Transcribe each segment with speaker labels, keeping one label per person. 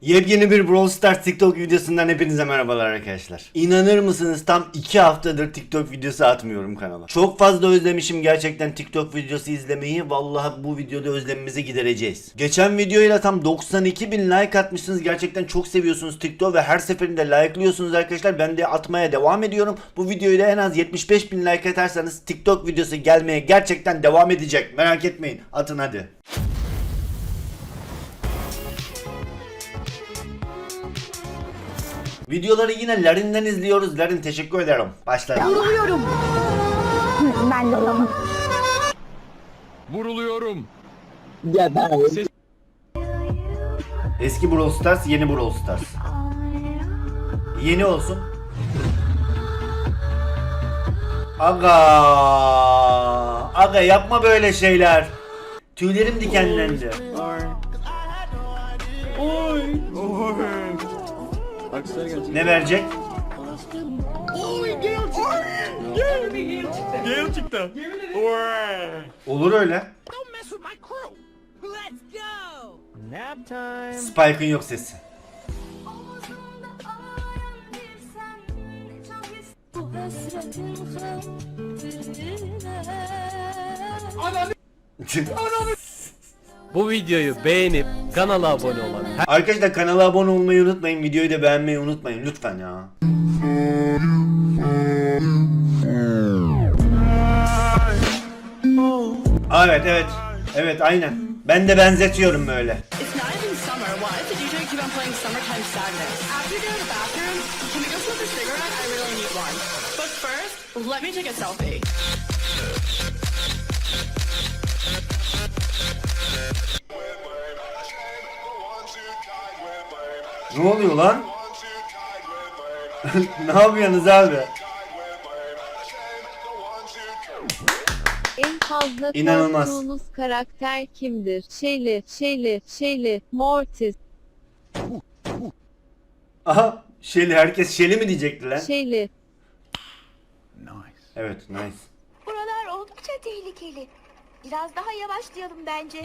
Speaker 1: Yepyeni bir Brawl Stars TikTok videosundan hepinize merhabalar arkadaşlar. İnanır mısınız tam 2 haftadır TikTok videosu atmıyorum kanala. Çok fazla özlemişim gerçekten TikTok videosu izlemeyi. Vallahi bu videoda özlemimizi gidereceğiz. Geçen videoyla tam 92 bin like atmışsınız. Gerçekten çok seviyorsunuz TikTok ve her seferinde like'lıyorsunuz arkadaşlar. Ben de atmaya devam ediyorum. Bu videoyu da en az 75 bin like atarsanız TikTok videosu gelmeye gerçekten devam edecek. Merak etmeyin. Atın hadi. Videoları yine Larin'den izliyoruz. Larin teşekkür ederim. Başlayalım.
Speaker 2: Vuruluyorum. Ben de olamam.
Speaker 3: Vuruluyorum.
Speaker 1: Eski Brawl Stars, yeni Brawl Stars. Yeni olsun. Aga, aga yapma böyle şeyler. Tüylerim dikenlendi. Ne verecek?
Speaker 3: Gale çıktı.
Speaker 1: Olur öyle.
Speaker 4: Let's go.
Speaker 3: Nap time.
Speaker 1: Spike'ın yok sesi.
Speaker 5: Omuzumda bu
Speaker 6: videoyu beğenip kanala abone olan her
Speaker 1: Arkadaşlar kanala abone olmayı unutmayın. Videoyu da beğenmeyi unutmayın lütfen ya. Evet evet. Evet aynen. Ben de benzetiyorum böyle.
Speaker 7: It's not even summer. Why
Speaker 1: Ne oluyor lan? ne yapıyorsunuz abi?
Speaker 8: En fazla
Speaker 1: İnanılmaz.
Speaker 8: korktuğunuz karakter kimdir? Şeyli, Şeyli, Şeyli, Mortis,
Speaker 1: Aha Şeli herkes Şeli mi diyecekti lan?
Speaker 8: Şeyli.
Speaker 1: Evet nice.
Speaker 5: Buralar oldukça tehlikeli Biraz daha yavaşlayalım bence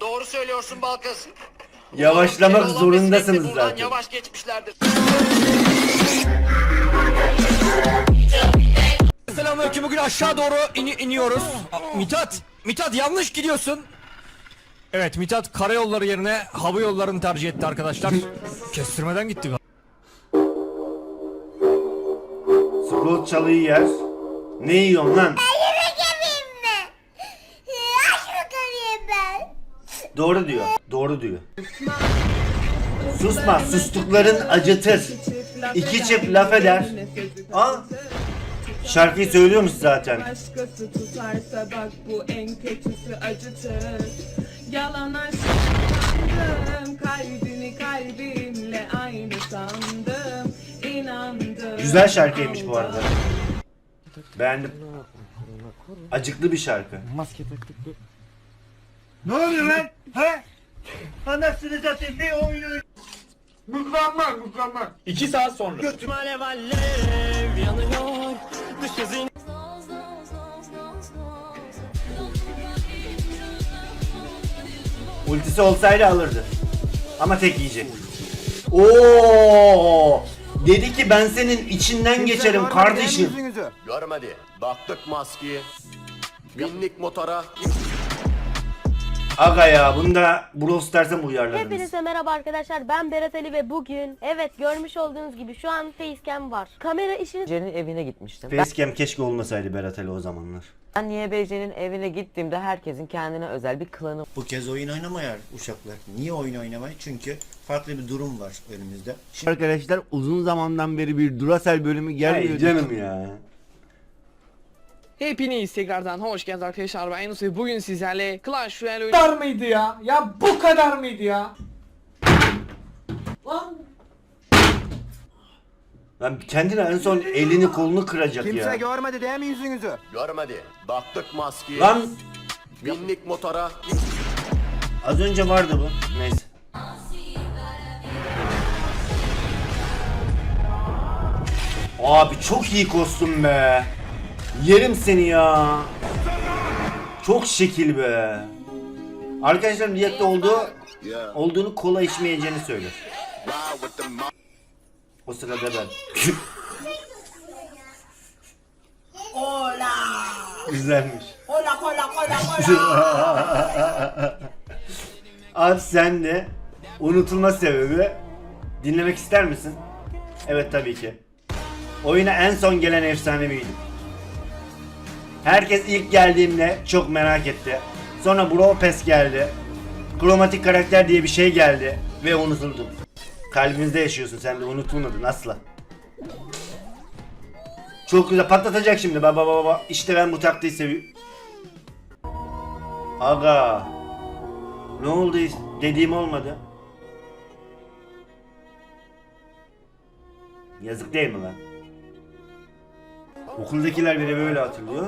Speaker 9: Doğru söylüyorsun Balkız.
Speaker 1: Yavaşlamak
Speaker 9: Olan
Speaker 1: zorundasınız
Speaker 9: bisikletle buradan
Speaker 1: zaten.
Speaker 9: Yavaş geçmişlerdir.
Speaker 3: Selamünaleyküm. Bugün aşağı doğru ini- iniyoruz. Aa, Mithat, Mithat yanlış gidiyorsun. Evet, Mithat karayolları yerine hava yollarını tercih etti arkadaşlar. Kestirmeden gitti.
Speaker 1: Sprout çalıyı yer. Ne yiyorsun lan? Doğru diyor. Doğru diyor. Susma. Sustukların acıtır. İki çift laf eder. Aa, şarkıyı söylüyormuş zaten.
Speaker 10: Başkası tutarsa bak bu en kötüsü acıtır Yalan aşk sandım Kalbini kalbimle aynı sandım İnandım
Speaker 1: Güzel şarkıymış bu arada. Beğendim. Acıklı bir şarkı.
Speaker 11: Ne oluyor lan? He? Anasını satayım ne oynuyor? Mükemmel mükemmel.
Speaker 3: 2 saat sonra.
Speaker 6: Alev alev yanıyor Dış gezin
Speaker 1: Ultisi olsaydı alırdı. Ama tek yiyecek. Oo! Dedi ki ben senin içinden geçerim kardeşim.
Speaker 9: Görmedi. Baktık maskeye. Binlik motora.
Speaker 1: Aga ya bunda Brawl Stars'a mı uyarladınız?
Speaker 2: Hepinize merhaba arkadaşlar. Ben Berat Ali ve bugün evet görmüş olduğunuz gibi şu an facecam var. Kamera işini
Speaker 12: Beyce'nin evine gitmiştim.
Speaker 1: Facecam keşke olmasaydı Berat Ali o zamanlar.
Speaker 12: Ben niye Beyce'nin evine gittiğimde herkesin kendine özel bir klanı
Speaker 11: Bu kez oyun oynamaya uşaklar. Niye oyun oynamayı? Çünkü farklı bir durum var önümüzde. Şimdi
Speaker 1: Arkadaşlar uzun zamandan beri bir Duracell bölümü gelmiyordu. canım ya.
Speaker 7: Hepiniz tekrardan hoş geldiniz arkadaşlar. Ben Yunus ve bugün sizlerle Clash Royale
Speaker 10: Bu kadar mıydı ya? Ya bu kadar mıydı ya? Lan
Speaker 1: Lan kendine en son elini kolunu kıracak ya.
Speaker 11: görmedi değil mi yüzünüzü?
Speaker 9: Görmedi. Baktık maskeye.
Speaker 1: Lan
Speaker 9: Binlik motora.
Speaker 1: az önce vardı bu. Neyse. Abi çok iyi kostüm be. Yerim seni ya. Çok şekil be. Arkadaşlar React'te oldu. olduğunu kola içmeyeceğini söyler. O sırada ben. Güzelmiş. Abi sen de unutulma sebebi dinlemek ister misin? Evet tabii ki. Oyuna en son gelen efsaneviydim. Herkes ilk geldiğimde çok merak etti. Sonra Brawl Pass geldi. Kromatik karakter diye bir şey geldi ve unutuldu. Kalbimizde yaşıyorsun sen de unutulmadın asla. Çok güzel patlatacak şimdi baba baba baba. İşte ben bu taktiği seviyorum. Aga. Ne oldu dediğim olmadı. Yazık değil mi lan? Okuldakiler bile böyle hatırlıyor.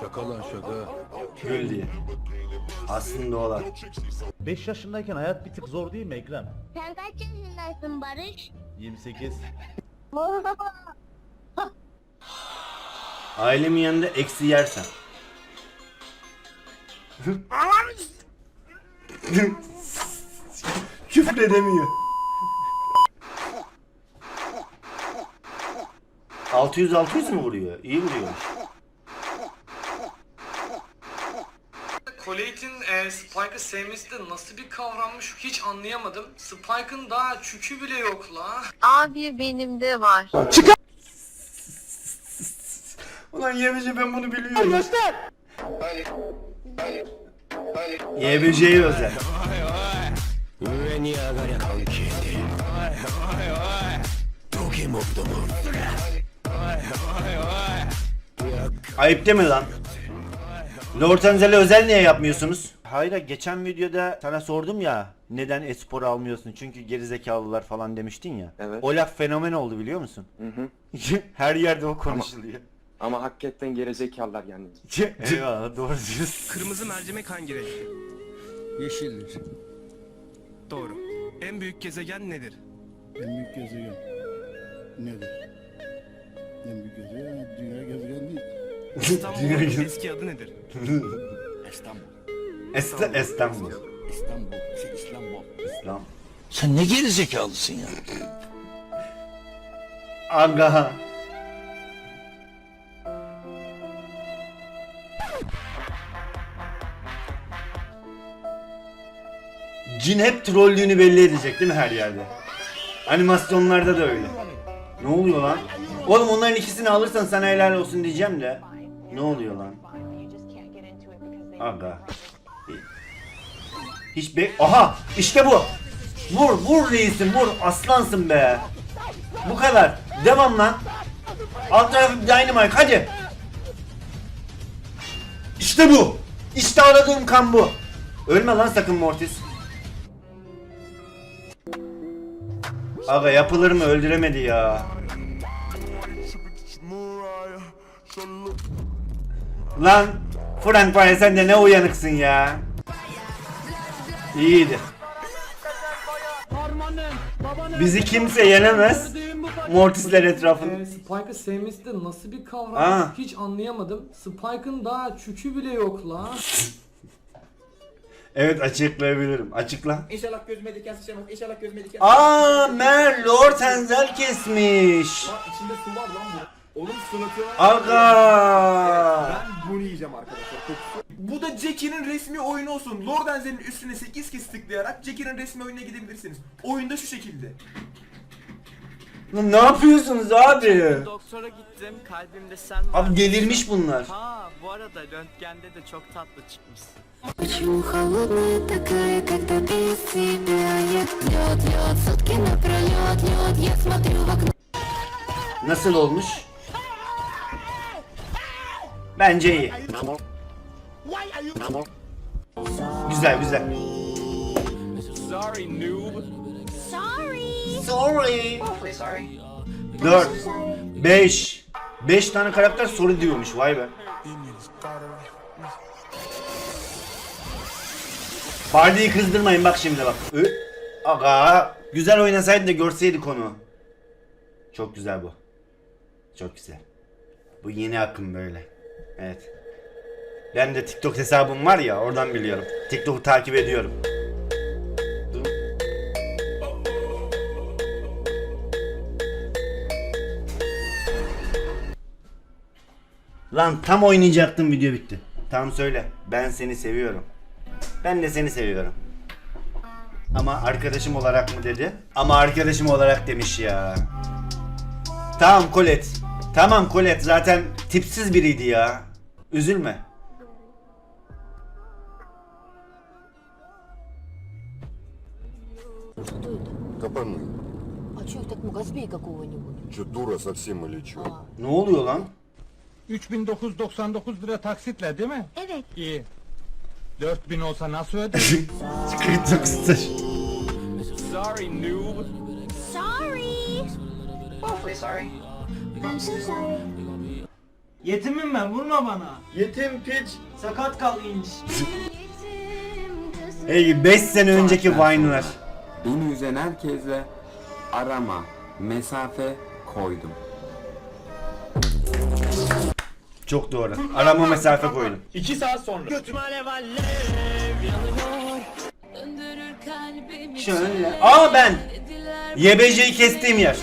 Speaker 13: Şaka lan şaka.
Speaker 1: Gül diye. Aslında olan.
Speaker 13: 5 yaşındayken hayat bir tık zor değil mi Ekrem?
Speaker 5: Sen kaç yaşındasın Barış?
Speaker 13: 28.
Speaker 1: Ailemin yanında eksi yersen. Küfür edemiyor. 600 600 mü vuruyor? İyi vuruyor.
Speaker 14: Collate'in e, Spike'ı sevmesi de nasıl bir kavrammış hiç anlayamadım. Spike'ın daha çükü bile yok la.
Speaker 8: Abi benim de var.
Speaker 1: Ulan YBC ben bunu biliyorum. YBC'ye özel. Ayıp değil mi lan? Lord Enzel'e özel niye yapmıyorsunuz? Hayır geçen videoda sana sordum ya neden espor almıyorsun çünkü gerizekalılar falan demiştin ya.
Speaker 15: Evet.
Speaker 1: O laf fenomen oldu biliyor musun?
Speaker 15: Hı hı.
Speaker 1: Her yerde o konuşuluyor.
Speaker 15: Ama hakikaten gerizekalılar yani.
Speaker 1: Eyvallah doğru diyorsun.
Speaker 14: Kırmızı mercimek hangi renk?
Speaker 13: Yeşildir.
Speaker 14: Doğru. En büyük gezegen nedir?
Speaker 13: En büyük gezegen. Nedir? En büyük gezegen dünya gezegen değil.
Speaker 14: İstanbul'un eski adı nedir?
Speaker 13: İstanbul.
Speaker 1: Est İstanbul.
Speaker 13: İstanbul. Şey, İstanbul.
Speaker 1: İslam.
Speaker 13: Sen ne gerizekalısın ya?
Speaker 1: Aga. Cin hep trollüğünü belli edecek değil mi her yerde? Animasyonlarda da öyle. Ne oluyor lan? Oğlum onların ikisini alırsan sana helal olsun diyeceğim de. Ne oluyor lan? Aga. Hiç be... Aha! işte bu! Vur, vur reisim, vur! Aslansın be! Bu kadar. Devam lan. Alt tarafı Dynamite hadi. İşte bu. İşte aradığım kan bu. Ölme lan sakın Mortis. Aga yapılır mı öldüremedi ya. Lan Frank Baye sen de ne uyanıksın ya. İyiydi. Bizi kimse yenemez. Mortisler etrafında.
Speaker 14: Spike'ı sevmesi de nasıl bir kavram
Speaker 1: Aa.
Speaker 14: hiç anlayamadım. Spike'ın daha çükü bile yok la.
Speaker 1: Evet açıklayabilirim. Açıkla.
Speaker 14: İnşallah gözüme diken sıçramaz. İnşallah gözüme diken
Speaker 1: Aa Mer Lord Enzel kesmiş.
Speaker 14: İçinde su var lan bu. Onun suratı
Speaker 1: Aga.
Speaker 14: bunu yiyeceğim arkadaşlar. Bu da Jackie'nin resmi oyunu olsun. Lord Enzel'in üstüne 8 kez tıklayarak Jackie'nin resmi oyununa gidebilirsiniz. Oyunda şu şekilde.
Speaker 1: Lan ne yapıyorsunuz abi?
Speaker 14: Doktora gittim. Kalbimde sen
Speaker 1: Abi delirmiş bunlar.
Speaker 14: Ha bu arada röntgende de çok tatlı çıkmışsın.
Speaker 5: Почему холодная такая, когда без тебя я лед, лед, сутки напролет, лед, я смотрю в окно.
Speaker 1: Nasıl olmuş? Bence iyi. Güzel güzel.
Speaker 5: Sorry.
Speaker 1: Sorry. 4 5 5 tane karakter soru diyormuş vay be. Bardi'yi kızdırmayın bak şimdi bak. Ö Aga güzel oynasaydı da görseydik onu. Çok güzel bu. Çok güzel. Bu yeni akım böyle. Evet. Ben de TikTok hesabım var ya oradan biliyorum. TikTok'u takip ediyorum. Lan tam oynayacaktım video bitti. Tam söyle. Ben seni seviyorum. Ben de seni seviyorum. Ama arkadaşım olarak mı dedi? Ama arkadaşım olarak demiş ya. Tamam Kolet. Tamam Kolet zaten tipsiz biriydi ya. Üzülme.
Speaker 9: Кабаны.
Speaker 4: А чё, так много змей какого-нибудь?
Speaker 9: Че, дура совсем или че?
Speaker 1: Ne oluyor lan?
Speaker 11: 3999 lira taksitle değil mi?
Speaker 4: Evet.
Speaker 11: İyi. 4000 olsa nasıl ödedin?
Speaker 1: 49 taş.
Speaker 3: Sorry noob.
Speaker 4: Sorry.
Speaker 7: Awfully sorry.
Speaker 4: I'm so sorry.
Speaker 10: Yetimim ben vurma bana.
Speaker 11: Yetim piç.
Speaker 10: Sakat kal inç.
Speaker 1: Ey 5 sene önceki Vine'lar.
Speaker 15: Beni üzen herkese arama, mesafe koydum.
Speaker 1: Çok doğru. Arama mesafe koydum.
Speaker 14: 2 saat sonra.
Speaker 1: Şöyle. Aa ben. YBC'yi kestiğim yer.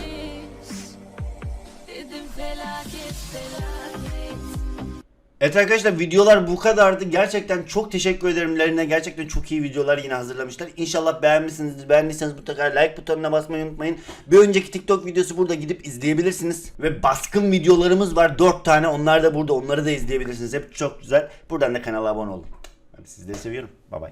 Speaker 1: Evet arkadaşlar videolar bu kadardı. Gerçekten çok teşekkür ederim Lerine. Gerçekten çok iyi videolar yine hazırlamışlar. İnşallah beğenmişsinizdir. Beğendiyseniz mutlaka like butonuna basmayı unutmayın. Bir önceki TikTok videosu burada gidip izleyebilirsiniz. Ve baskın videolarımız var 4 tane. Onlar da burada. Onları da izleyebilirsiniz. Hep çok güzel. Buradan da kanala abone olun. Hadi sizleri seviyorum. Bay bay.